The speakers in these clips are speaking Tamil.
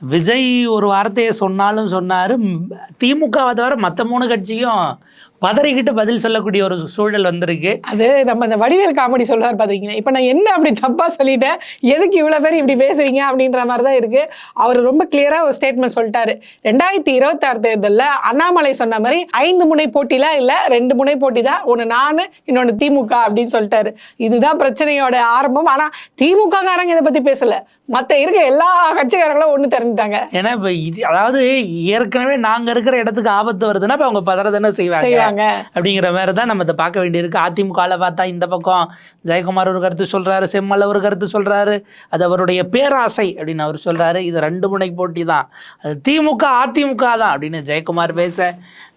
விஜய் ஒரு வார்த்தையை சொன்னாலும் சொன்னாரு. திமுகவை தவிர மற்ற மூணு கட்சியும் பதறிக்கிட்டு பதில் சொல்லக்கூடிய ஒரு சூழல் வந்திருக்கு. அது நம்ம இந்த வடிவேல் காமெடி சொல்லுவார் பாத்தீங்களா இப்போ நான் என்ன அப்படி தப்பா சொல்லிட்டேன்? எதுக்கு இவ்வளவு பேர் இப்படி பேசுறீங்க? அப்படின்ற மாதிரி தான் இருக்கு. அவர் ரொம்ப கிளியரா ஒரு ஸ்டேட்மெண்ட் சொல்லிட்டாரு. ரெண்டாயிரத்தி இருபத்தாறு தேர்தலில் அண்ணாமலை சொன்ன மாதிரி ஐந்து முனை போட்டிலாம் இல்ல ரெண்டு முனை போட்டி தான்? ஒன்று நான் இன்னொன்று திமுக அப்படின்னு சொல்லிட்டாரு. இதுதான் பிரச்சனையோட ஆரம்பம். ஆனா திமுக காரங்க இதை பத்தி பேசல. மத்த இருக்க எல்லா கட்சிக்காரங்களும் ஒண்ணு தெரிஞ்சுட்டாங்க ஏன்னா இப்போ இது அதாவது ஏற்கனவே நாங்கள் இருக்கிற இடத்துக்கு ஆபத்து வருதுன்னா இப்போ அவங்க பதற தானே செய்வாங்க. அப்படிங்கிற மாதிரி தான் நம்ம இதை பார்க்க வேண்டியிருக்கு. அதிமுகவில் பார்த்தா இந்த பக்கம் ஜெயக்குமார் ஒரு கருத்து சொல்றாரு செம்மல் ஒரு கருத்து சொல்றாரு அது அவருடைய பேராசை அப்படின்னு அவர் சொல்றாரு. இது ரெண்டு முனை போட்டி தான் அது திமுக அதிமுக தான் அப்படின்னு ஜெயக்குமார் பேச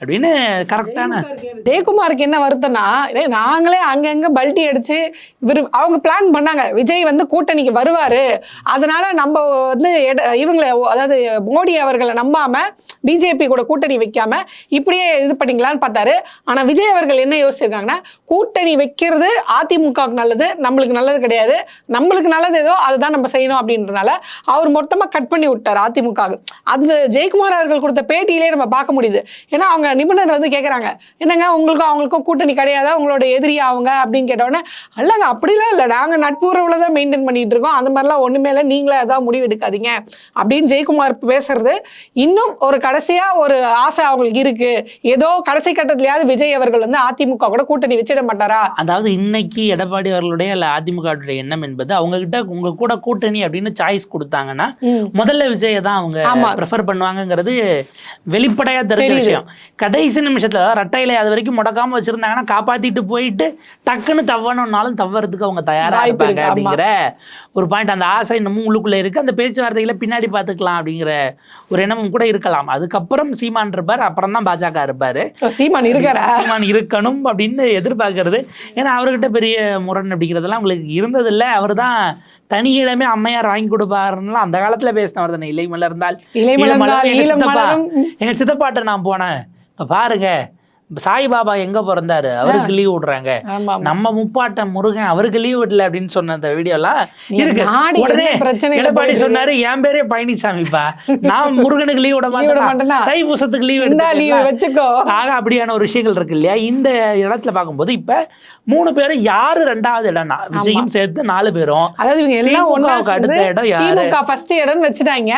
அப்படின்னு கரெக்டான ஜெயக்குமாருக்கு என்ன வருத்தம்னா நாங்களே அங்கங்க பல்ட்டி அடிச்சு இவர் அவங்க பிளான் பண்ணாங்க. விஜய் வந்து கூட்டணிக்கு வருவாரு. அதனால நம்ம வந்து எட- இவங்களை அதாவது மோடி அவர்களை நம்பாம பிஜேபி கூட கூட்டணி வைக்காம இப்படியே இது பண்ணிக்கலாம்னு பார்த்தாரு. ஆனா விஜய் அவர்கள் என்ன யோசிச்சிருக்காங்கன்னா கூட்டணி வைக்கிறது அதிமுகவுக்கு நல்லது நம்மளுக்கு நல்லது கிடையாது. நம்மளுக்கு நல்லது ஏதோ அதுதான் நம்ம செய்யணும் அப்படின்றனால அவர் மொத்தமா கட் பண்ணி விட்டார் அதிமுக அந்த ஜெயக்குமார் அவர்கள் கொடுத்த பேட்டியிலே நம்ம பார்க்க முடியுது. ஏன்னா அவங்க நிபுணர் வந்து கேட்குறாங்க என்னங்க உங்களுக்கும் அவங்களுக்கும் கூட்டணி கிடையாதா? உங்களோட எதிரி அவங்க அப்படின்னு கேட்டோடனே அல்லங்க அப்படிலாம் இல்லை. நாங்கள் நட்புறவுல தான் மெயின்டைன் பண்ணிட்டு இருக்கோம். அந்த மாதிரிலாம் ஒன்றுமே இல்லை. நீங்களே அதான் முடிவு எடுக்காதீங்க. அப்படின்னு ஜெயக்குமார் பேசுறது இன்னும் ஒரு கடைசியா ஒரு ஆசை அவங்களுக்கு இருக்கு. ஏதோ கடைசி கட்டத்திலயாவது விஜய் அவர்கள் வந்து அதிமுக கூட கூட்டணி வச்சிட மாட்டாரா? அதாவது இன்னைக்கு எடப்பாடி அவர்களுடைய அல்ல அதிமுகவுடைய எண்ணம் என்பது அவங்க கிட்ட உங்க கூட கூட்டணி அப்படின்னு சாய்ஸ் கொடுத்தாங்கன்னா. முதல்ல விஜயை தான் அவங்க. ப்ரிஃபர் பண்ணுவாங்கங்கிறது வெளிப்படையா தெரிஞ்ச. விஷயம். கடைசி நிமிஷத்துல ரட்டையில அது வரைக்கும் முடக்காம வச்சிருந்தாங்கன்னா காப்பாத்திட்டு போயிட்டு டக்குன்னு தவணும்னாலும் தவறதுக்கு அவங்க தயாரா வாய்ப்பு இருப்பாங்க. அப்படிங்கிற ஒரு பாயிண்ட் அந்த ஆசை இன்னமும் உள்ளுக்குள்ள இருக்கு. அந்த பேச்சுவார்த்தைகளை பின்னாடி பார்த்துக்கலாம் அப்படிங்கிற ஒரு எண்ணமும் கூட இருக்கலாம். அதுக்கப்புறம் சீமான் இருப்பார் அப்புறம் தான் பாஜக இருப்பாரு. சீமான் இருக்காரா? சீமான் இருக்கணும் அப்படின்னு எதிர்பார்க்கறது. ஏன்னா அவர்கிட்ட பெரிய முரண் அப்படிங்கிறதெல்லாம் உங்களுக்கு இருந்ததில்ல. அவர் தான் தனி இடமே அம்மையார் வாங்கி கொடுப்பாருன்னா அந்த காலத்துல பேசினவர் தானே. இலை மலர்ந்தால். எங்க சித்தப்பாட்ட நான் போனேன். பாருங்கள் பாருங்க சாய்பாபா எங்க பிறந்தாரு? அவருக்கு லீவ் விடுறாங்க. நம்ம முப்பாட்ட முருகன் அவருக்கு லீவ் விடல அப்படின்னு சொன்ன அந்த வீடியோலாம் இருக்கு. உடனே எடப்பாடி சொன்னாரு என் பேரே பழனிசாமிப்பா. நான் முருகனுக்கு லீவ் விட மாட்டேன்? தைப்பூசத்துக்கு லீவ் லீவ் வச்சுக்கோ. ஆக அப்படியான ஒரு விஷயங்கள் இருக்கு இல்லையா? இந்த இடத்துல பார்க்கும்போது இப்ப மூணு பேரும் யாரு ரெண்டாவது இடம்னா? விஜயும் சேர்த்து நாலு பேரும். அதாவது இவங்க எல்லாம் திமுகவுக்கு அடுத்த இடம் யாரு? திமுக ஃபர்ஸ்ட் இடம்னு வச்சுட்டாங்க.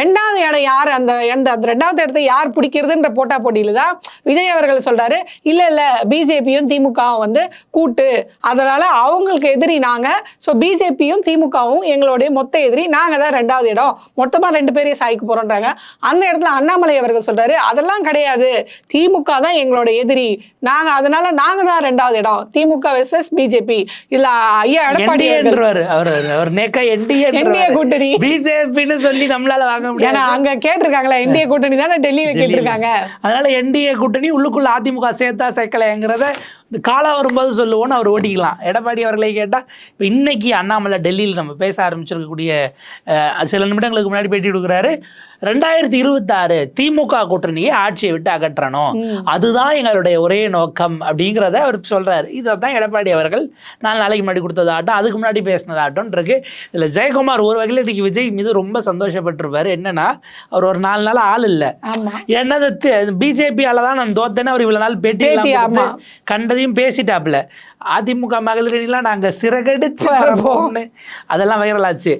ரெண்டாவது இடம் யார்? அந்த அந்த ரெண்டாவது இடத்தை யார் பிடிக்கிறதுன்ற போட்டா போட்டியில தான் விஜய் அவர்கள் சொல்றாரு. இல்ல இல்ல பிஜேபியும் திமுகவும் வந்து கூட்டு. அதனால அவங்களுக்கு எதிரி நாங்க. ஸோ பிஜேபியும் திமுகவும் எங்களுடைய மொத்த எதிரி நாங்க தான் ரெண்டாவது இடம். மொத்தமா ரெண்டு பேரையும் சாய்க்க போறோன்றாங்க. அந்த இடத்துல அண்ணாமலை அவர்கள் சொல்றாரு அதெல்லாம் கிடையாது. திமுக தான் எங்களோட எதிரி. நாங்க அதனால நாங்க தான் ரெண்டாவது இடம். திமுக வெர்சஸ் பிஜேபி இல்ல ஐயா எடப்பாடி என்டிஏ கூட்டணி. பிஜேபின்னு சொல்லி நம்மளால வாங்க முடியாது. அங்க கேட்டிருக்காங்களா என்டிஏ கூட்டணி தானே டெல்லியில டெல்லியில. கேட்டிருக்காங்க. அதனால என்டிஏ கூட்டணி உள்ளுக்குள்ள அதிமுக சேர்த்தா சேர்க்கலைங்கிறத காலம் வரும்போது சொல்லுவோன்னு அவர் ஓட்டிக்கலாம். எடப்பாடி அவர்களை கேட்டால் இப்போ இன்னைக்கு அண்ணாமலை டெல்லியில் நம்ம பேச ஆரம்பிச்சிருக்கக்கூடிய சில நிமிடங்களுக்கு முன்னாடி பேட்டி கொடுக்குறாரு. ரெண்டாயிரத்தி இருபத்தாறு திமுக கூட்டணியை ஆட்சியை விட்டு அகற்றணும். அதுதான் எங்களுடைய ஒரே நோக்கம் அப்படிங்கிறத அவர் சொல்றாரு. இதை தான் எடப்பாடி அவர்கள் நாலு நாளைக்கு முன்னாடி கொடுத்ததாகட்டும் அதுக்கு முன்னாடி பேசினதாகட்டும் இருக்கு. இதில் ஜெயக்குமார் ஒரு வகையில் இன்னைக்கு விஜய் மீது ரொம்ப சந்தோஷப்பட்டிருப்பாரு. என்னன்னா அவர் ஒரு நாலு நாள் ஆள் இல்லை. என்னது பிஜேபியால தான் நான் தோத்தேன்னு அவர் இவ்வளவு நாள் பேட்டி. கண்டதையும் பேசிட்டாப்ல அதிமுக மகளிரெல்லாம் நாங்க சிறகடிச்சு வரப்போம். வரப்போம்னு அதெல்லாம் வைரல் ஆச்சு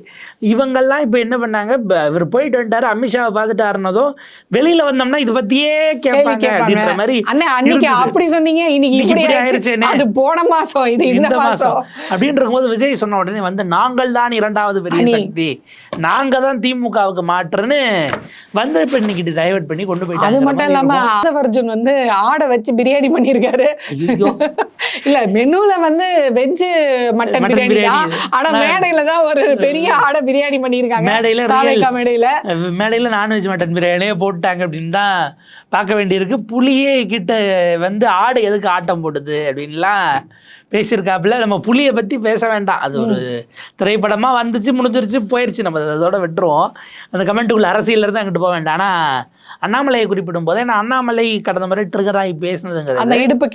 இவங்கெல்லாம் இப்ப என்ன பண்ணாங்க? இவர் போயிட்டு வந்துட்டாரு அமித்ஷாவை பார்த்துட்டாருனதும் வெளியில வந்தோம்னா இதை கேள்வி கேட்பாங்க அப்படின்ற மாதிரி அண்ணே அன்னைக்கு. அப்படி சொன்னீங்க இன்னைக்கு இப்படி ஆயிடுச்சு. அது போன மாசம் இது இந்த மாசம். அப்படின்ற போது விஜய் சொன்ன உடனே வந்து நாங்கள் தான் இரண்டாவது பெரிய. சக்தி. நாங்க தான் திமுகவுக்கு மாற்றுன்னு வந்து இப்ப இன்னைக்கு டைவர்ட் பண்ணி கொண்டு அது போயிட்டாங்க மட்டும் இல்லாம ஆதவர்ஜுன் வந்து ஆடை வச்சு பிரியாணி பண்ணியிருக்காரு. இல்ல மெனுல வந்து வெஜ் மட்டன் பிரியாணி. ஆனா மேடையில தான் ஒரு பெரிய ஆடை பிரியாணி பண்ணியிருக்காங்க. மேடையில மேடையில. மேடையில் நான்வெஜ் மட்டன் பிரியாணியே போட்டாங்க அப்படின்னு தான் பார்க்க வேண்டியிருக்கு. புளியே கிட்ட வந்து ஆடு எதுக்கு ஆட்டம் போடுது அப்படின்லாம் பேசியிருக்காப்புல நம்ம புலியை பற்றி பேச வேண்டாம். அது ஒரு திரைப்படமாக வந்துச்சு முடிஞ்சிருச்சு போயிடுச்சு நம்ம அதோட விட்டுருவோம். அந்த கமெண்ட்டுக்குள்ள அரசியல்ல இருந்து அங்கிட்டு போக வேண்டாம். ஆனால் அண்ணாமலையை குறிப்பிடும் போதே நான் அண்ணாமலை கடந்த முறை ட்ரிகர் ஆகி பேசினதுங்கிறது அந்த இடுப்பு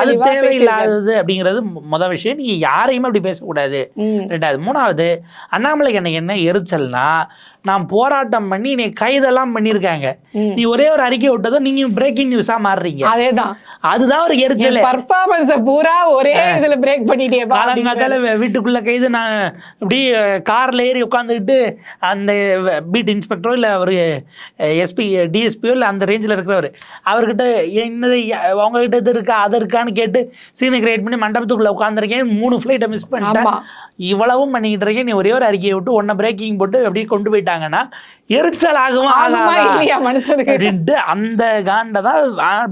அது தேவையில்லாதது அப்படிங்கிறது முத விஷயம். நீங்க யாரையுமே அப்படி பேசக்கூடாது. ரெண்டாவது. மூணாவது அண்ணாமலைக்கு எனக்கு என்ன எரிச்சல்னா நான் போராட்டம் பண்ணி நீ கைதெல்லாம் பண்ணியிருக்காங்க. ம். நீ ஒரே ஒரு அறிக்கை விட்டதும் நீங்க பிரேக்கிங் நியூஸா மாறுறீங்க. அதேதான். அதுதான் ஒரு எரிச்சல். பர்ஃபார்மன்ஸ் பூரா ஒரே இதுல பிரேக் பண்ணிட்டேப்பா காலங்காத்தால வீட்டுக்குள்ள கைது நான் இப்படி கார்ல ஏறி உட்காந்துக்கிட்டு அந்த பீட் இன்ஸ்பெக்டரோ இல்லை ஒரு எஸ்பி டிஎஸ்பியோ இல்லை அந்த ரேஞ்சில் இருக்கிறவர் அவர்கிட்ட என்னது அவங்ககிட்ட இது இருக்கா அது இருக்கான்னு கேட்டு சீனை கிரியேட் பண்ணி மண்டபத்துக்குள்ள உட்காந்துருக்கேன் மூணு ஃப்ளைட்டை மிஸ் பண்ணிட்டேன். இவ்வளவும் பண்ணிக்கிட்டு இருக்கேன் நீ ஒரே ஒரு அறிக்கையை விட்டு ஒன்றை பிரேக்கிங் போட்டு அப்படியே கொண்டு போயிட்டாங்கன்னா எரிச்சல் ஆகுமா? ஆகாதா? அப்படின்ட்டு அந்த காண்டை தான்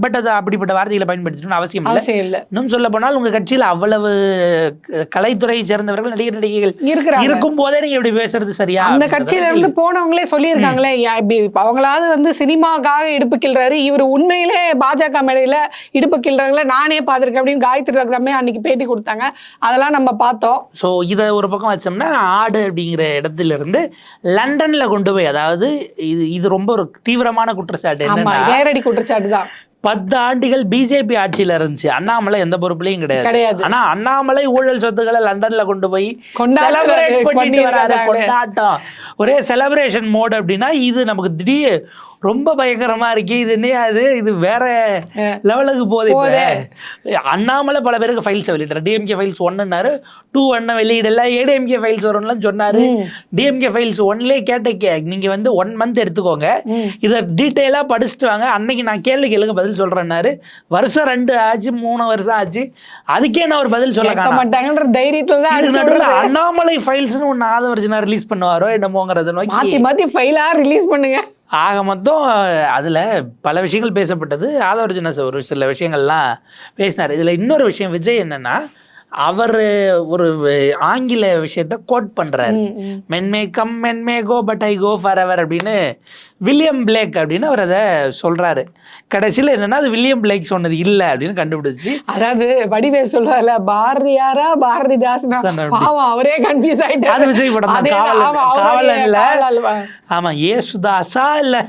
பட் அது அப்படிப்பட்ட வார்த்தைகளை பயன்படுத்தணும்னு அவசியம் இல்லை. இன்னும் சொல்ல போனால் உங்க கட்சியில் அவ்வளவு கலைத்துறையை சேர்ந்தவர்கள் நடிகர் நடிகைகள் இருக்கும் போதே நீங்க இப்படி பேசுறது சரியா அந்த கட்சியில இருந்து போனவங்களே சொல்லியிருக்காங்களே அவங்களாவது வந்து சினிமாக்காக இடுப்பு கிள்றாரு இவர் உண்மையிலே பாஜக மேடையில இடுப்பு கிள்றாங்களே நானே பார்த்திருக்கேன் அப்படின்னு காயத்ரி ரகுராமே அன்னைக்கு பேட்டி கொடுத்தாங்க. அதெல்லாம் நம்ம பார்த்தோம். ஸோ இதை ஒரு பக்கம் வச்சோம்னா ஆடு அப்படிங்கிற இடத்துல இருந்து லண்டன்ல கொண்டு போய் அதாவது இது இது ரொம்ப ஒரு தீவிரமான குற்றச்சாட்டு என்னன்னா தான் பத்து ஆண்டுகள் பிஜேபி ஆட்சியில இருந்துச்சு. அண்ணாமலை எந்த பொறுப்புலையும் கிடையாது. ஆனா அண்ணாமலை ஊழல் சொத்துக்களை லண்டன்ல கொண்டு போய் பண்ணிட்டு வராரு. பண்ணிடுறாரு. கொண்டாட்டம். ஒரே செலிப்ரேஷன் மோட் அப்படின்னா இது நமக்கு திடீர் ரொம்ப பயங்கரமா இருக்கு இது என்ன அது இது வேற லெவலுக்கு போகுது இப்ப. அண்ணாமலை பல பேருக்கு ஃபைல்ஸ் வெளியிட்டாரு டிஎம்கே ஃபைல்ஸ் ஒன்னுனாரு டூ ஒன்னை வெளியிடல ஏடிஎம்கே ஃபைல்ஸ் வரும்லாம் சொன்னாரு. டிஎம்கே ஃபைல்ஸ் ஒன்லேயே கேட்ட நீங்க வந்து ஒன் மந்த் எடுத்துக்கோங்க. இதை டீட்டெயிலாக படிச்சுட்டு வாங்க. அன்னைக்கு நான் கேள்வி கேளுங்க பதில் சொல்றேன்னாரு. வருஷம் ரெண்டு ஆச்சு மூணு வருஷம் ஆச்சு. அதுக்கே நான் ஒரு பதில் சொல்ல மாட்டாங்கன்ற தைரியத்துல தான். அண்ணாமலை ஃபைல்ஸ்னு ஒன்று ஆதவர்ஜனா ரிலீஸ் பண்ணுவாரோ என்னமோங்கிறத நோக்கி. மாத்தி ஃபைலா ரிலீஸ் பண்ணுங்க. ஆக மொத்தம் அதில் பல விஷயங்கள் பேசப்பட்டது. ஆதவர்ஜுனஸ் ஒரு சில விஷயங்கள்லாம் பேசினார். இதில் இன்னொரு விஷயம் விஜய் என்னென்னா அவர் ஒரு ஆங்கில விஷயத்த கோட் பண்றாரு. ம், ம். Men may come men may go but I go forever அப்படின்னு வில்லியம் பிளேக் அப்படின்னு அவர் அதை சொல்றாரு. கடைசியில் என்னன்னா அது வில்லியம் பிளேக் சொன்னது இல்லை அப்படின்னு கண்டுபிடிச்சு. அதாவது வடிவேல் சொல்றாருல பாரதியாரா அப்படி. பாவம் அவரே கன்ஃபியூஸ் ஆயிட்டாரு. அது விஜய் படம் காவலன் அவரே காவலன்ல. ஆமா ஏசுதாசா இல்ல.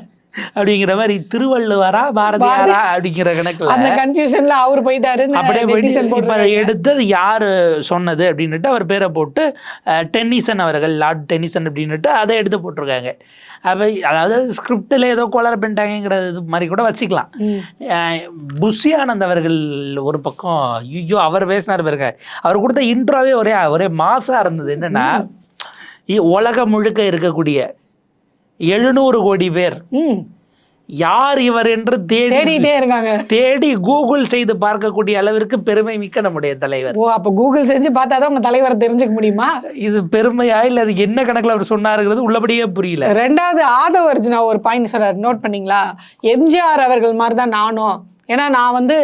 அப்படிங்கிற மாதிரி திருவள்ளுவரா பாரதியாரா அப்படிங்கிற கணக்குல அந்த கன்ஃபியூஷன்ல அவர் போயிட்டாருன்னு அப்படியே போயிட்டு இப்ப போட்டிருக்காங்க. எடுத்து அது யாரு சொன்னது அப்படின்னுட்டு அவர் பேரை போட்டு டென்னிசன் அவர்கள் லார்ட் டென்னிசன் அப்படின்னுட்டு அதை எடுத்து போட்டிருக்காங்க. அப்ப அதாவது ஸ்கிரிப்டில் ஏதோ கோளாறு பண்ணிட்டாங்கிறது இது மாதிரி கூட வச்சுக்கலாம். புஷி ஆனந்த் அவர்கள் ஒரு பக்கம் ஐயோ அவர் பேசினார் பாருங்க. அவர் கொடுத்த இன்ட்ரோவே ஒரே ஒரே மாசா இருந்தது. என்னன்னா உலகம் முழுக்க இருக்கக்கூடிய எழுநூறு கோடி பேர். ம். யார் இவர் என்று தேடி தேடிட்டே இருக்காங்க. தேடி கூகுள் செய்து பார்க்கக்கூடிய அளவிற்கு பெருமை மிக்க நம்முடைய தலைவர். ஓ அப்ப கூகுள் செஞ்சு பார்த்தாதான் உங்க தலைவரை தெரிஞ்சுக்க முடியுமா? இது பெருமையா இல்ல அதுக்கு என்ன கணக்குல அவர் சொன்னாருங்கிறது உள்ளபடியே புரியல. ரெண்டாவது ஆதவ அர்ஜுனா ஒரு பாயிண்ட் சொல்றாரு. நோட் பண்ணீங்களா? எம்ஜிஆர் அவர்கள் மாதிரி தான் நானும். ஏன்னா நான் வந்து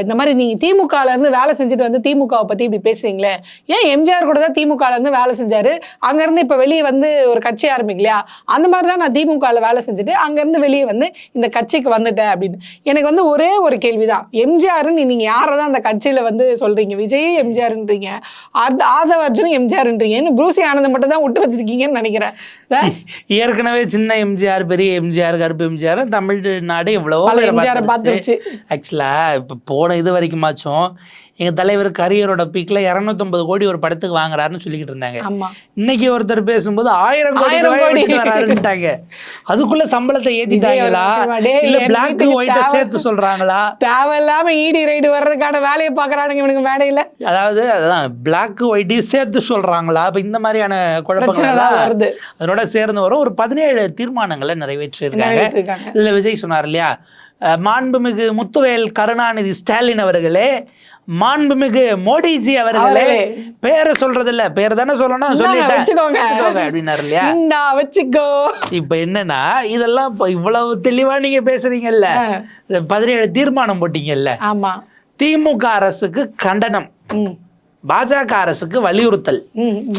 இந்த மாதிரி நீங்க திமுகல இருந்து வேலை செஞ்சுட்டு வந்து திமுகவை பத்தி இப்படி பேசுறீங்களே. ஏன் எம்ஜிஆர் கூட தான் திமுகல இருந்து வேலை செஞ்சாரு? அங்க இருந்து இப்ப வெளியே வந்து ஒரு கட்சி ஆரம்பிக்கலையா அந்த மாதிரி தான் நான் திமுகல வேலை செஞ்சுட்டு அங்க இருந்து வெளியே வந்து இந்த கட்சிக்கு வந்துட்டேன் அப்படின்னு. எனக்கு வந்து ஒரே ஒரு கேள்விதான். எம்ஜிஆர்னு நீங்க யாரை தான் அந்த கட்சியில வந்து சொல்றீங்க? விஜய் எம்ஜிஆர்ன்றீங்க. ஆத- ஆதவ அர்ஜுனும் எம்ஜிஆர்ன்றீங்க. இன்னும் ப்ரூசி ஆனந்த் மட்டும் தான் விட்டு வச்சிருக்கீங்கன்னு நினைக்கிறேன். ஏற்கனவே சின்ன எம்ஜிஆர் பெரிய எம்ஜிஆர் கருப்பு எம்ஜிஆர் தமிழ்நாடு பேரை எம்ஜிஆரை பார்த்துருச்சு பார்த்துருச்சு ஆக்சுவலா இப்ப போன இது வரைக்குமாச்சும் எங்க தலைவர் கரியரோட பீக்ல இரநூத்தொன்பது கோடி ஒரு படத்துக்கு வாங்குறாருன்னு சொல்லிக்கிட்டு இருந்தாங்க. இன்னைக்கு ஒருத்தர் பேசும்போது ஆயிரம் கோடி வராருன்னுட்டாங்க. அதுக்குள்ள சம்பளத்தை டேய், இல்ல பிளாக் ஒயிட்ட சேர்த்து சொல்றாங்களா? தேவையில்லாம ஈடி ரைடு வர்றதுக்கான வேலையை பாக்குறானுங்க இவனுங்க மேடையில அதாவது அதான் பிளாக் ஒயிட்டையும் சேர்த்து சொல்றாங்களா? அப்ப இந்த மாதிரியான குழப்பங்கள் பிரச்சனை எல்லாம் எல்லாம் வருது. அதனோட சேர்ந்து வரும். ஒரு பதினேழு தீர்மானங்களை நிறைவேற்றியிருக்காங்க இதுல விஜய் சொன்னார் இல்லையா? மாண்புமிகு முத்துவேல் கருணாநிதி ஸ்டாலின் அவர்களே மாண்புமிகு மோடிஜி அவர்களே. பேரை சொல்றது இல்ல பேர் தானே சொல்லணும் சொல்லிட்டேன். அப்படின்னாரு இல்லையா? வச்சுக்கோ. இப்ப என்னன்னா இதெல்லாம் இவ்வளவு தெளிவா நீங்க பேசுறீங்கல்ல. பதினேழு தீர்மானம் போட்டீங்கல்ல. ஆமா. திமுக அரசுக்கு கண்டனம். பாஜக அரசுக்கு வலியுறுத்தல்.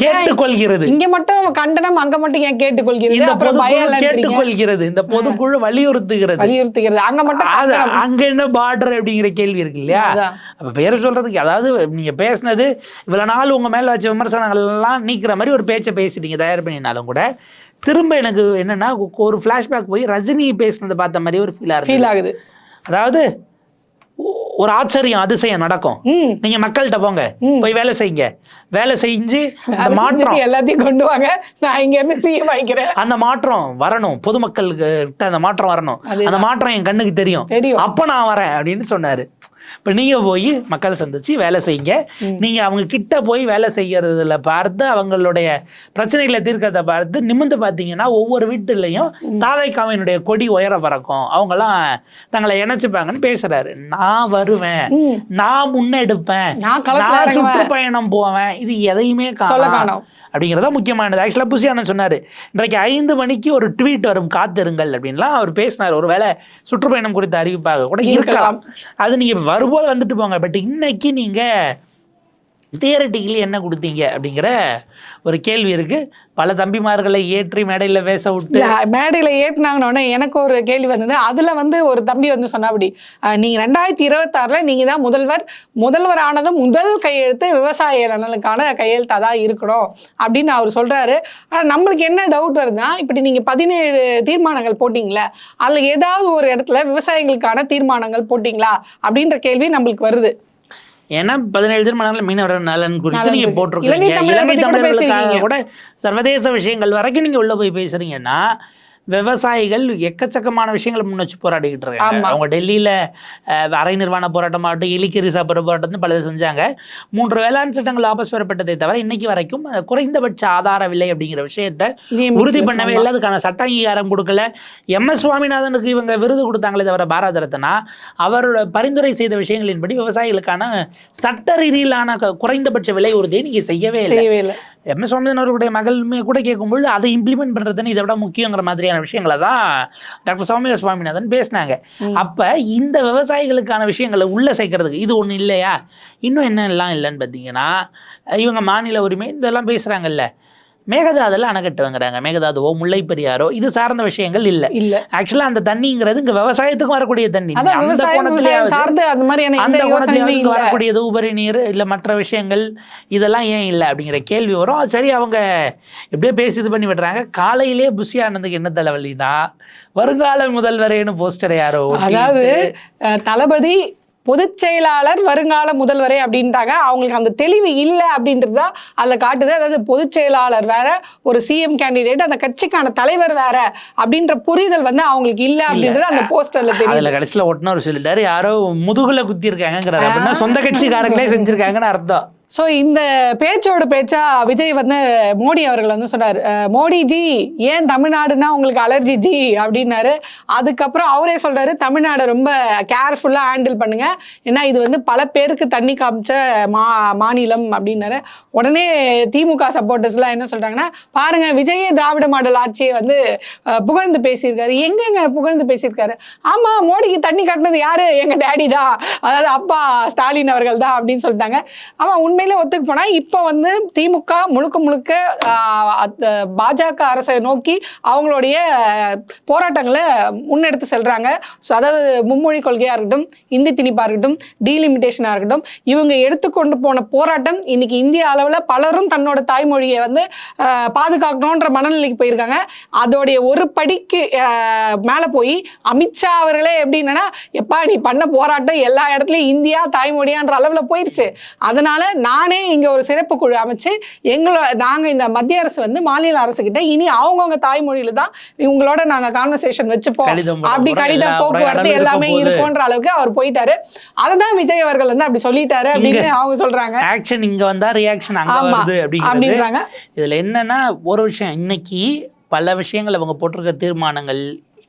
கேட்டுக்கொள்கிறது. இங்க மட்டும் கண்டனம் அங்க மட்டும் ஏன் கேட்டுக்கொள்கிறது? இந்த பொதுக்குழு. கேட்டுக்கொள்கிறது. இந்த பொதுக்குழு வலியுறுத்துகிறது. வலியுறுத்துகிறது. அங்க மட்டும். அங்க என்ன பார்டர் அப்படிங்கிற கேள்வி இருக்கு இல்லையா. அப்ப பேர் சொல்றதுக்கு அதாவது நீங்க பேசுனது இவ்வளவு நாள் உங்க மேல வச்ச விமர்சனங்கள் எல்லாம் நீக்கிற மாதிரி ஒரு பேச்சை பேசிட்டீங்க தயார் பண்ணினாலும் கூட. திரும்ப எனக்கு என்னன்னா ஒரு ஃபிளாஷ்பேக் போய் ரஜினி பேசுனதை பார்த்த மாதிரி ஒரு ஃபீலா ஆகுது. அதாவது ஒரு ஆச்சரியம் அதிசயம் நடக்கும். நீங்க மக்கள்கிட்ட போங்க. போய் வேலை செய்யுங்க. வேலை செஞ்சு அந்த மாற்றம். எல்லாத்தையும் கொண்டு வாங்க. நான் இங்க இருந்து சிஎம் வாங்கிக்கிறேன் அந்த மாற்றம் வரணும். பொதுமக்களுக்கு அந்த மாற்றம் வரணும். அந்த மாற்றம் என் கண்ணுக்கு தெரியும். அப்ப நான் வரேன் அப்படின்னு சொன்னாரு. இப்ப நீங்க போய் மக்களை சந்திச்சு வேலை செய்யுங்க. நீங்க அவங்க கிட்ட போய் வேலை செய்யறதுல பார்த்து அவங்களுடைய பிரச்சனைகளை தீர்க்கறத பார்த்து நிமிந்து பார்த்தீங்கன்னா ஒவ்வொரு வீட்டுலயும் தாவைக்காமையினுடைய கொடி உயர பறக்கும். அவங்கெல்லாம் தங்களை இணைச்சுப்பாங்கன்னு பேசுறாரு. நான் வருவேன். நான் முன்னெடுப்பேன். நான். சுற்றுப்பயணம் போவேன். இது எதையுமே காணோம். அப்படிங்கிறத முக்கியமானது. ஆக்சுவலாக புசியானன் சொன்னார் இன்றைக்கு ஐந்து மணிக்கு ஒரு ட்வீட் வரும் காத்திருங்கள் அப்படின்லாம் அவர் பேசினார். ஒருவேளை சுற்றுப்பயணம் குறித்த அறிவிப்பாக கூட இருக்கலாம். அது நீங்கள் வரும்போது வந்துட்டு போங்க. பட் இன்னைக்கு நீங்கள் தியரட்டிக்கலி என்ன கொடுத்தீங்க அப்படிங்கிற ஒரு கேள்வி இருக்கு. பல தம்பிமார்களை ஏற்றி மேடையில் பேச விட்டு மேடையில் ஏற்றினாங்கன்னொடனே எனக்கு ஒரு கேள்வி வந்தது. அதில் வந்து ஒரு தம்பி வந்து சொன்னபடி நீங்கள் ரெண்டாயிரத்தி இருபத்தாறில் நீங்கள் தான் முதல்வர் முதல்வர் ஆனதும் முதல் கையெழுத்து விவசாய நலனுக்கான கையெழுத்தாக தான் இருக்கணும் அப்படின்னு அவர் சொல்கிறாரு ஆனால் நம்மளுக்கு என்ன டவுட் வருதுன்னா இப்படி நீங்கள் பதினேழு தீர்மானங்கள் போட்டிங்களே அதில் ஏதாவது ஒரு இடத்துல விவசாயிகளுக்கான தீர்மானங்கள் போட்டிங்களா அப்படின்ற கேள்வி நம்மளுக்கு வருது. ஏன்னா பதினேழு தீர்மானங்கள் மீனவர் நலன் குறித்து நீங்க. போட்டிருக்கீங்க இலங்கை தமிழர்களுக்காக. கூட சர்வதேச விஷயங்கள் வரைக்கும் நீங்க உள்ள போய் பேசுறீங்கன்னா விவசாயிகள் எக்கச்சக்கமான விஷயங்களை முன் வச்சு போராடிக்கிட்டு இருக்காங்க. அவங்க டெல்லியில அரை நிர்வாண போராட்டமாகட்டும் எலிக்கறி சாப்பிட்ற போராட்டம் பலது செஞ்சாங்க. மூன்று வேளாண் சட்டங்கள் வாபஸ் பெறப்பட்டதை தவிர இன்னைக்கு வரைக்கும் குறைந்தபட்ச ஆதார விலை அப்படிங்கிற விஷயத்தை உறுதி பண்ணவே இல்லை. அதுக்கான சட்ட அங்கீகாரம் கொடுக்கல. எம். எஸ். சுவாமிநாதனுக்கு இவங்க விருது கொடுத்தாங்களே தவிர பாரத ரத்னா அவரோட பரிந்துரை செய்த விஷயங்களின்படி விவசாயிகளுக்கான சட்ட ரீதியிலான குறைந்தபட்ச விலை உறுதியை நீங்க செய்யவே இல்லை. செய்யவே இல்லை. எம் எஸ் சுவாமிநாதன் அவர்களுடைய மகளுமே கூட கேட்கும்பொழுது அதை இம்ப்ளிமெண்ட் பண்றதுன்னு இதை விட முக்கியங்கிற மாதிரியான விஷயங்களை தான் டாக்டர் சௌமியா சுவாமிநாதன் பேசினாங்க. அப்ப இந்த விவசாயிகளுக்கான விஷயங்களை உள்ள சேர்க்கறதுக்கு இது ஒண்ணு இல்லையா? இன்னும் என்ன எல்லாம் இல்லைன்னு பார்த்தீங்கன்னா இவங்க மாநில உரிமை இதெல்லாம் பேசுறாங்கல்ல. மேகதாதுல அணைக்கட்டு வாங்குறாங்க. மேகதாதுவோ முல்லை பெரியாரோ இது சார்ந்த விஷயங்கள் இல்லை. இல்ல. ஆக்சுவலா அந்த தண்ணிங்கிறது இங்க விவசாயத்துக்கும் வரக்கூடிய தண்ணி. அந்த கோணத்திலேயாவது வரக்கூடியது உபரி நீர் இல்ல மற்ற விஷயங்கள் இதெல்லாம் ஏன் இல்லை அப்படிங்கிற கேள்வி வரும். சரி அவங்க எப்படியோ பேசி இது பண்ணி விடுறாங்க. காலையிலே புஷி ஆனந்துக்கு என்ன தலைவலினா வருங்கால முதல்வரேன்னு போஸ்டர் யாரோ அதாவது தளபதி பொதுச் செயலாளர் வருங்கால முதல்வரே அப்படின்ட்டாங்க. அவங்களுக்கு அந்த தெளிவு இல்லை அப்படின்றது தான் அதில் காட்டுது. அதாவது பொதுச் செயலாளர் வேற ஒரு சிஎம் கேண்டிடேட் அந்த கட்சிக்கான தலைவர் வேற அப்படின்ற புரிதல் வந்து அவங்களுக்கு இல்லை அப்படின்றது அந்த போஸ்டர்ல தெரியுது. அதுல கடைசியில ஒட்டுனவர் சொல்லிட்டாரு யாரோ முதுகுல குத்தி அப்படின்னா சொந்த கட்சிக்காரங்களே செஞ்சிருக்காங்கன்னு அர்த்தம். ஸோ இந்த பேச்சோட பேச்சா விஜய் வந்து மோடி அவர்கள் வந்து சொன்னார். மோடி ஜி ஏன் தமிழ்நாடுனா உங்களுக்கு அலர்ஜி ஜி? அப்படின்னாரு. அதுக்கப்புறம் அவரே சொல்றாரு தமிழ்நாடு ரொம்ப கேர்ஃபுல்லாக ஹேண்டில் பண்ணுங்க. ஏன்னா இது வந்து பல பேருக்கு தண்ணி காமிச்ச மா மாநிலம் அப்படின்னாரு. உடனே திமுக சப்போர்ட்டர்ஸ்லாம் என்ன சொல்றாங்கன்னா பாருங்க விஜயே திராவிட மாடல் ஆட்சியை வந்து புகழ்ந்து பேசியிருக்காரு. எங்கெங்க புகழ்ந்து பேசியிருக்காரு? ஆமா மோடிக்கு தண்ணி கட்டினது யாரு? எங்க டேடி தான். அதாவது அப்பா ஸ்டாலின் அவர்கள் தான் அப்படின்னு சொல்லிட்டாங்க. ஆமா உண்மையிலே ஒத்துக்கு போனா இப்போ வந்து திமுக முழுக்க முழுக்க பாஜக அரசை நோக்கி அவங்களுடைய போராட்டங்களை முன்னெடுத்து செல்கிறாங்க ஸோ அதாவது மும்மொழி கொள்கையாக இருக்கட்டும் இந்தி திணிப்பாக இருக்கட்டும் டீலிமிட்டேஷனாக இருக்கட்டும் இவங்க எடுத்துக்கொண்டு போன போராட்டம் இன்னைக்கு இந்திய அளவில் பலரும் தன்னோட தாய்மொழியை வந்து பாதுகாக்கணுன்ற மனநிலைக்கு போயிருக்காங்க. அதோடைய ஒரு படிக்கு மேலே போய் அமித்ஷா அவர்களே எப்படின்னா எப்பா நீ பண்ண போராட்டம் எல்லா இடத்துலையும் இந்தியா தாய்மொழியான்ற அளவில் போயிருச்சு. அதனால நான் இங்கே ஒரு சிறப்பு குழு அமைச்சு எங்களோட நாங்கள் இந்த மத்திய அரசு வந்து மாநில அரசு கிட்ட இனி அவங்கவுங்க தாய்மொழியில தான் இவங்களோட நாங்கள் கான்வர்சேஷன் வச்சுப்போம். அப்படி கடிதம் போக்குவரத்து எல்லாமே. இருக்கும்ன்ற அளவுக்கு அவர் போயிட்டாரு. அதுதான் விஜய் அவர்கள் வந்து அப்படி சொல்லிட்டாரு அப்படின்னு அவங்க சொல்றாங்க. ஆக்ஷன் இங்க வந்தா ரியாக்ஷன் அங்க வருது அப்படின்றாங்க. இதுல என்னன்னா ஒரு விஷயம் இன்னைக்கு பல விஷயங்கள் அவங்க போட்டிருக்க தீர்மானங்கள்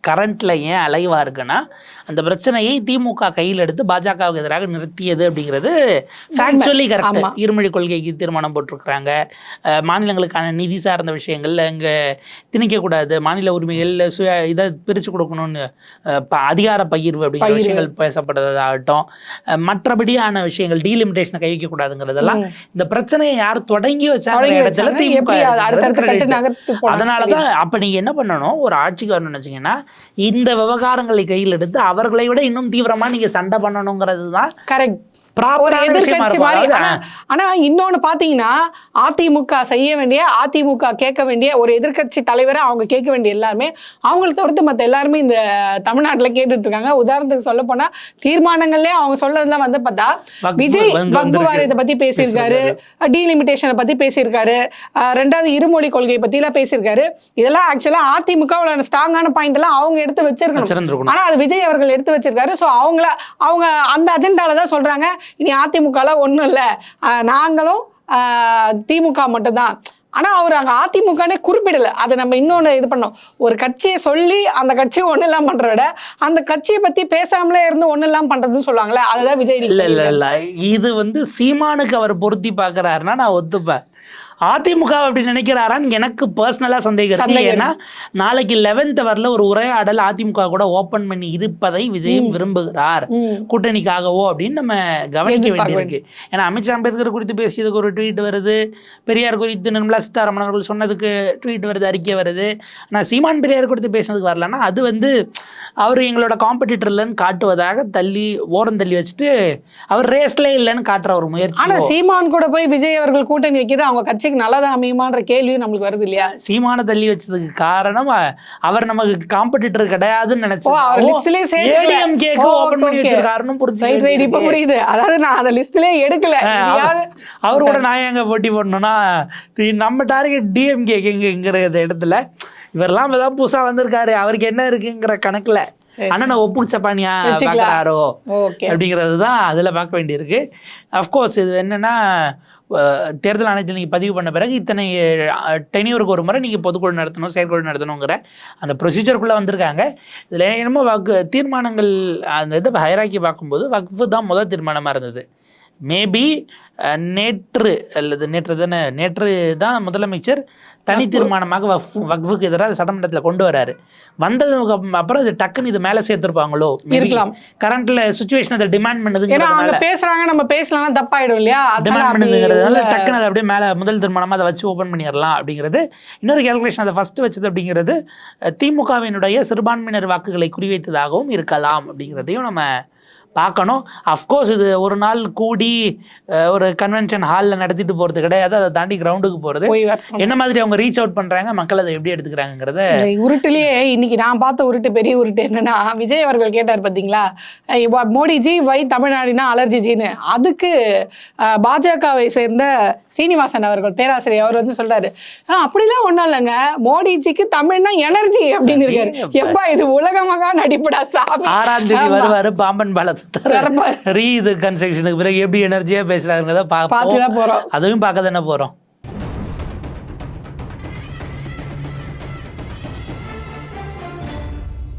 கரண்ட்ல ஏன் அலைவா இருக்குன்னா அந்த பிரச்சனையை திமுக கையில் எடுத்து பாஜகவுக்கு எதிராக நிறுத்தியது அப்படிங்கிறது ஃபேக்சுவலி கரெக்ட். இருமொழி கொள்கைக்கு தீர்மானம் போட்டிருக்கிறாங்க. மாநிலங்களுக்கான நிதி சார்ந்த விஷயங்கள்ல இங்கே திணிக்கக்கூடாது மாநில உரிமைகள் சுய இதை பிரித்து கொடுக்கணும்னு அதிகார பகிர்வு அப்படிங்கிற. விஷயங்கள் பேசப்படுறதாகட்டும் மற்றபடியான விஷயங்கள் டீலிமிட்டேஷனை கை வைக்கக்கூடாதுங்கிறதெல்லாம் இந்த பிரச்சனையை யார் தொடங்கி வச்சாங்க இடத்துல. திமுக அதனால தான் அப்போ நீங்கள் என்ன பண்ணணும்? ஒரு ஆட்சிக்கு வரணும்னு வச்சீங்கன்னா இந்த விவகாரங்களை கையில் எடுத்து அவர்களை விட இன்னும் தீவிரமா நீங்க சண்டை பண்ணணுங்கிறது தான் கரெக்ட் ஒரு இருக்கும் மாதிரி ஆனா இன்னொன்னு பாத்தீங்கன்னா அதிமுக செய்ய வேண்டிய அதிமுக கேட்க வேண்டிய ஒரு எதிர்க்கட்சி தலைவரை அவங்க கேட்க வேண்டிய எல்லாருமே அவங்கள தவிர்த்து மத்த எல்லாருமே இந்த தமிழ்நாட்டுல கேட்டுட்டு இருக்காங்க. உதாரணத்துக்கு சொல்ல போனா தீர்மானங்கள்லயே அவங்க சொல்றதுலாம் வந்து பார்த்தா விஜய் வந்து வக்பு வந்திருக்கு. வாரியத்தை பத்தி பேசியிருக்காரு. டீலிமிட்டேஷனை பத்தி பேசியிருக்காரு. ரெண்டாவது இருமொழி கொள்கை பத்தி எல்லாம் பேசியிருக்காரு. இதெல்லாம் ஆக்சுவலா அதிமுக ஸ்ட்ராங்கான பாயிண்ட் எல்லாம் அவங்க எடுத்து வச்சிருக்கணும். ஆனா அது விஜய் அவர்கள் எடுத்து வச்சிருக்காரு. சோ அவங்கள அவங்க அந்த அஜெண்டால தான் சொல்றாங்க. இனி அதிமுகல ஒண்ணும் இல்ல. நாங்களும் திமுக மட்டும்தான். ஆனா அவர் அங்க அதிமுகனே குறிப்பிடல. அதை நம்ம இன்னொன்னு இது பண்ணோம். ஒரு கட்சியை சொல்லி அந்த கட்சியை ஒண்ணு இல்லாம பண்றத விட அந்த கட்சியை பத்தி பேசாமலே இருந்து ஒண்ணு இல்லாம பண்றதுன்னு சொல்லுவாங்கல்ல அதுதான் விஜய் இல்ல இல்ல இல்ல. இது வந்து சீமானுக்கு அவர் பொருத்தி பார்க்கறாருன்னா நான் ஒத்துப்பேன். அதிமுக அப்படி நினைக்கிறாரான்னு எனக்கு பர்சனலா சந்தேகம் ஏன்னா நாளைக்கு லெவன்த் வரல ஒரு உரையாடல் அதிமுக கூட ஓபன் பண்ணி இருப்பதை விஜயம் விரும்புகிறார். கூட்டணிக்காகவோ அப்படின்னு நம்ம கவனிக்க வேண்டியிருக்கு. ஏன்னா அமித்ஷா அம்பேத்கர் குறித்து பேசியதுக்கு ஒரு ட்வீட் வருது. பெரியார் குறித்து நிர்மலா சீதாராமன் அவர்கள் சொன்னதுக்கு ட்வீட் வருது அறிக்கை வருது. ஆனால் சீமான் பெரியார் குறித்து பேசுனதுக்கு வரலன்னா அது வந்து அவர் எங்களோட காம்படிட்டர் இல்லைன்னு காட்டுவதாக தள்ளி ஓரம் தள்ளி வச்சுட்டு அவர் ரேஸ்ல இல்லைன்னு காட்டுற ஒரு முயற்சி சீமான் கூட போய் விஜய் அவர்கள் கூட்டணி வைக்கிறது அவங்க கட்சிக்கு நல்லதா அமையுமான்ற கேள்வியும் நம்மளுக்கு வருது இல்லையா? சீமான தள்ளி வச்சதுக்கு காரணம் அவர் நமக்கு காம்படிட்டர் கிடையாதுன்னு ஓ, அவர் listலயே சேர்க்கல. ஏடிஎம்கேக்கு ஓ, ஓபன் பண்ணி okay. வச்சிருக்காருன்னு புரிஞ்சு ரைட் ரைட் இப்ப புரியுது. அதாவது நான் அந்த லிஸ்ட்லயே எடுக்கல. அவர் கூட நான் எங்க போட்டி போடணும்னா நம்ம டார்கெட் டிஎம்கே எங்கிற இடத்துல. இவரெல்லாம் இப்பதான் புதுசா வந்திருக்காரு. அவருக்கு என்ன இருக்குங்கிற கணக்குல. அண்ணனை ஒப்புச்ச பாணியா வச்சுக்கலாம். பாக்குறாரோ? ஓகே அப்படிங்கிறது தான் அதில் பார்க்க வேண்டியிருக்கு. அஃப்கோர்ஸ் இது என்னன்னா தேர்தல் ஆணையத்தில் நீங்கள் பதிவு பண்ண பிறகு இத்தனை டெனியூருக்கு ஒரு முறை நீங்கள் பொதுக்குழு நடத்தணும் செயற்குழு நடத்தணுங்கிற அந்த ப்ரொசீஜருக்குள்ளே வந்திருக்காங்க. இதில் என்னமோ வாக்கு தீர்மானங்கள் அந்த இது ஹைராக்கி பார்க்கும்போது வக்ஃபு தான் முதல் தீர்மானமாக இருந்தது. மேபி நேற்று அல்லது நேற்று தானே நேற்று தான் முதலமைச்சர் தனி தீர்மானமாக வக்ஃபு வக்ஃபுக்கு எதிராக சட்டமன்றத்தில் கொண்டு வராரு. வந்ததுக்கு அப்புறம் இது டக்குன்னு இது மேலே சேர்த்துருப்பாங்களோ? இருக்கலாம். கரண்ட்ல சுச்சுவேஷன் அதை டிமாண்ட் பண்ணுதுங்கிறதுனால அவங்க பேசுறாங்க நம்ம பேசலாம் தப்பாயிடும் இல்லையா? டிமாண்ட் பண்ணுதுங்கிறதுனால டக்குன்னு அதை அப்படியே மேலே முதல் தீர்மானமாக அதை வச்சு ஓப்பன் பண்ணிடலாம் அப்படிங்கிறது. இன்னொரு கேல்குலேஷன் அதை ஃபர்ஸ்ட் வச்சது அப்படிங்கிறது திமுகவினுடைய சிறுபான்மையினர் வாக்குகளை குறிவைத்ததாகவும் இருக்கலாம் அப்படிங்கிறதையும் நம்ம பார்க்கணும். அஃப்கோர்ஸ் இது ஒரு நாள் கூடி ஒரு கன்வென்ஷன் ஹாலில் நடத்திட்டு போகிறது கிடையாது. அதை தாண்டி கிரவுண்டுக்கு போகிறது. என்ன மாதிரி அவங்க ரீச் அவுட் பண்ணுறாங்க மக்கள் அதை எப்படி எடுத்துக்கிறாங்கிறத உருட்டுலயே இன்னைக்கு நான் பார்த்த உருட்டு பெரிய உருட்டு என்னன்னா விஜய் அவர்கள் கேட்டார் இவ- மோடிஜி வை தமிழ்நாடுனா அலர்ஜிஜின்னு. அதுக்கு பாஜகவை சேர்ந்த ஸ்ரீனிவாசன் அவர்கள் பேராசிரியர் அவர் வந்து சொல்றாரு. "ஆ, அப்படிலாம் ஒண்ணும் இல்லைங்க. மோடிஜிக்கு தமிழ்னா எனர்ஜி அப்படின்னு இருக்காரு. எப்பா இது உலகமாக நடிப்புடா சாமி. ஆறாம் தேதி. வருவாரு பாம்பன் பாலத்தை. ரீ இது கன்ஸ்ட்ரக்ஷனுக்கு பிறகு எப்படி எனர்ஜியா பேசுறாங்கிறத பார்ப்போம் பார்த்துதான் போறோம். அதுவும் பார்க்க தானே போறோம்.